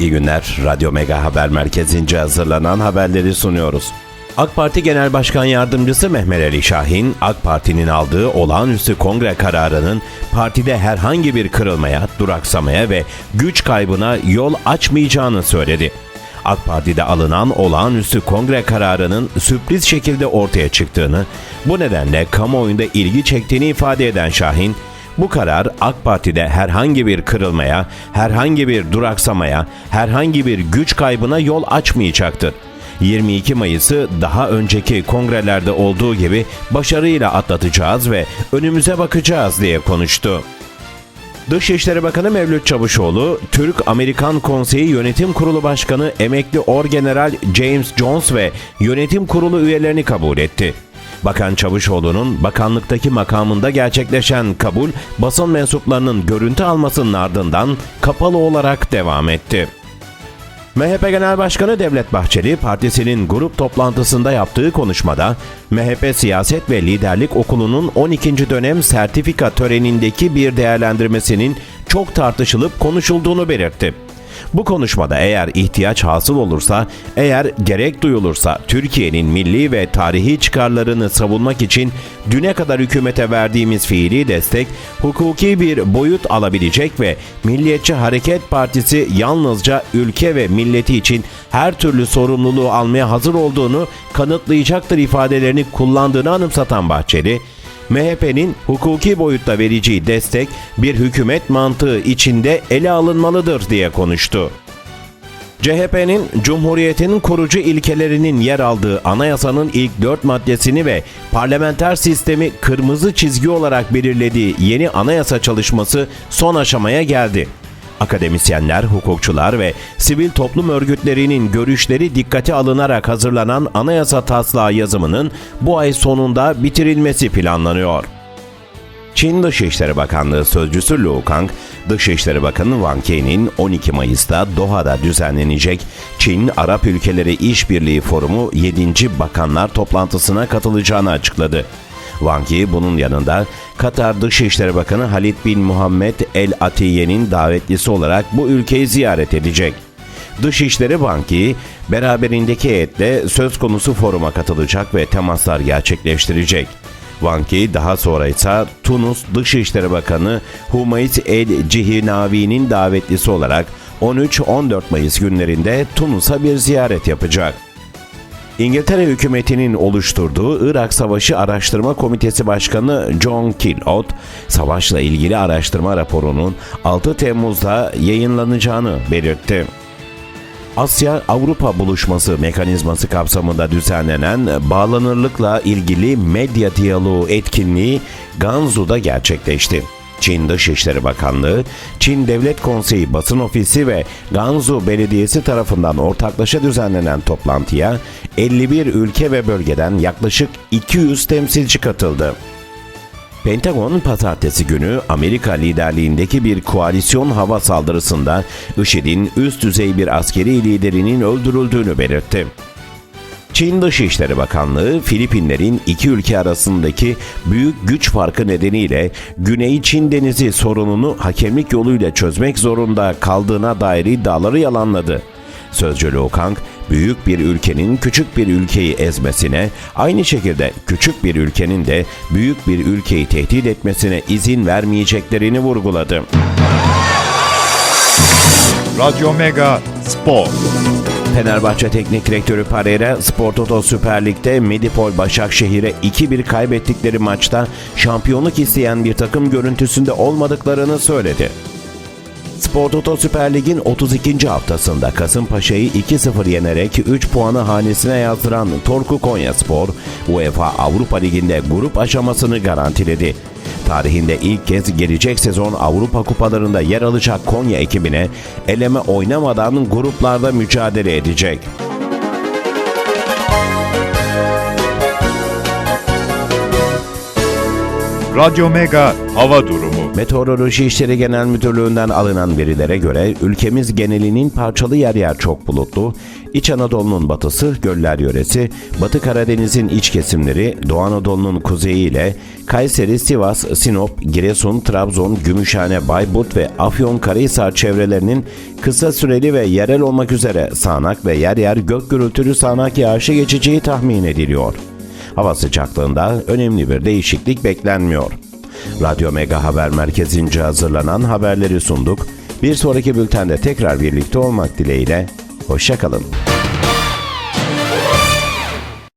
İyi günler. Radyo Mega Haber Merkezi'nce hazırlanan haberleri sunuyoruz. AK Parti Genel Başkan Yardımcısı Mehmet Ali Şahin, AK Parti'nin aldığı olağanüstü kongre kararının partide herhangi bir kırılmaya, duraksamaya ve güç kaybına yol açmayacağını söyledi. AK Parti'de alınan olağanüstü kongre kararının sürpriz şekilde ortaya çıktığını, bu nedenle kamuoyunda ilgi çektiğini ifade eden Şahin, bu karar AK Parti'de herhangi bir kırılmaya, herhangi bir duraksamaya, herhangi bir güç kaybına yol açmayacaktır. 22 Mayıs'ı daha önceki kongrelerde olduğu gibi başarıyla atlatacağız ve önümüze bakacağız diye konuştu. Dışişleri Bakanı Mevlüt Çavuşoğlu, Türk-Amerikan Konseyi Yönetim Kurulu Başkanı Emekli Orgeneral James Jones ve yönetim kurulu üyelerini kabul etti. Bakan Çavuşoğlu'nun bakanlıktaki makamında gerçekleşen kabul, basın mensuplarının görüntü almasının ardından kapalı olarak devam etti. MHP Genel Başkanı Devlet Bahçeli partisinin grup toplantısında yaptığı konuşmada MHP Siyaset ve Liderlik Okulu'nun 12. dönem sertifika törenindeki bir değerlendirmesinin çok tartışılıp konuşulduğunu belirtti. Bu konuşmada eğer ihtiyaç hasıl olursa, eğer gerek duyulursa Türkiye'nin milli ve tarihi çıkarlarını savunmak için düne kadar hükümete verdiğimiz fiili destek hukuki bir boyut alabilecek ve Milliyetçi Hareket Partisi yalnızca ülke ve milleti için her türlü sorumluluğu almaya hazır olduğunu kanıtlayacaktır ifadelerini kullandığını anımsatan Bahçeli, MHP'nin hukuki boyutta vereceği destek bir hükümet mantığı içinde ele alınmalıdır diye konuştu. CHP'nin Cumhuriyet'in kurucu ilkelerinin yer aldığı anayasanın ilk dört maddesini ve parlamenter sistemi kırmızı çizgi olarak belirlediği yeni anayasa çalışması son aşamaya geldi. Akademisyenler, hukukçular ve sivil toplum örgütlerinin görüşleri dikkate alınarak hazırlanan anayasa taslağı yazımının bu ay sonunda bitirilmesi planlanıyor. Çin Dışişleri Bakanlığı Sözcüsü Lu Kang, Dışişleri Bakanı Wang Yi'nin 12 Mayıs'ta Doha'da düzenlenecek Çin-Arap Ülkeleri İşbirliği Forumu 7. Bakanlar toplantısına katılacağını açıkladı. Wang Yi bunun yanında Katar Dışişleri Bakanı Halid bin Muhammed El Atiye'nin davetlisi olarak bu ülkeyi ziyaret edecek. Dışişleri Wang Yi beraberindeki heyetle söz konusu foruma katılacak ve temaslar gerçekleştirecek. Wang Yi daha sonra ise Tunus Dışişleri Bakanı Humayt El Cihinavi'nin davetlisi olarak 13-14 Mayıs günlerinde Tunus'a bir ziyaret yapacak. İngiltere hükümetinin oluşturduğu Irak Savaşı Araştırma Komitesi Başkanı John Killot, savaşla ilgili araştırma raporunun 6 Temmuz'da yayınlanacağını belirtti. Asya-Avrupa buluşması mekanizması kapsamında düzenlenen bağlanırlıkla ilgili medya diyaloğu etkinliği Ganzu'da gerçekleşti. Çin Dışişleri Bakanlığı, Çin Devlet Konseyi Basın Ofisi ve Ganzu Belediyesi tarafından ortaklaşa düzenlenen toplantıya 51 ülke ve bölgeden yaklaşık 200 temsilci katıldı. Pentagon pazartesi günü Amerika liderliğindeki bir koalisyon hava saldırısında IŞİD'in üst düzey bir askeri liderinin öldürüldüğünü belirtti. Çin Dışişleri Bakanlığı, Filipinlerin iki ülke arasındaki büyük güç farkı nedeniyle Güney Çin Denizi sorununu hakemlik yoluyla çözmek zorunda kaldığına dair iddiaları yalanladı. Sözcü Liu Kang, büyük bir ülkenin küçük bir ülkeyi ezmesine, aynı şekilde küçük bir ülkenin de büyük bir ülkeyi tehdit etmesine izin vermeyeceklerini vurguladı. Radyo Mega Spor. Fenerbahçe Teknik Direktörü Pereira, Spor Toto Süper Lig'de Medipol Başakşehir'e 2-1 kaybettikleri maçta şampiyonluk isteyen bir takım görüntüsünde olmadıklarını söyledi. Spor Toto Süper Lig'in 32. haftasında Kasımpaşa'yı 2-0 yenerek 3 puanı hanesine yazdıran Torku Konyaspor, UEFA Avrupa Ligi'nde grup aşamasını garantiledi. Tarihinde ilk kez gelecek sezon Avrupa kupalarında yer alacak Konya ekibine eleme oynamadan gruplarda mücadele edecek. Radyo Mega Hava Durumu. Meteoroloji İşleri Genel Müdürlüğü'nden alınan verilere göre ülkemiz genelinin parçalı yer yer çok bulutlu, İç Anadolu'nun batısı, göller yöresi, Batı Karadeniz'in iç kesimleri, Doğu Anadolu'nun kuzeyi ile Kayseri, Sivas, Sinop, Giresun, Trabzon, Gümüşhane, Bayburt ve Afyonkarahisar çevrelerinin kısa süreli ve yerel olmak üzere sağanak ve yer yer gök gürültülü sağanak yağışı geçeceği tahmin ediliyor. Hava sıcaklığında önemli bir değişiklik beklenmiyor. Radyo Mega Haber Merkezi'nce hazırlanan haberleri sunduk. Bir sonraki bültende tekrar birlikte olmak dileğiyle. Hoşçakalın.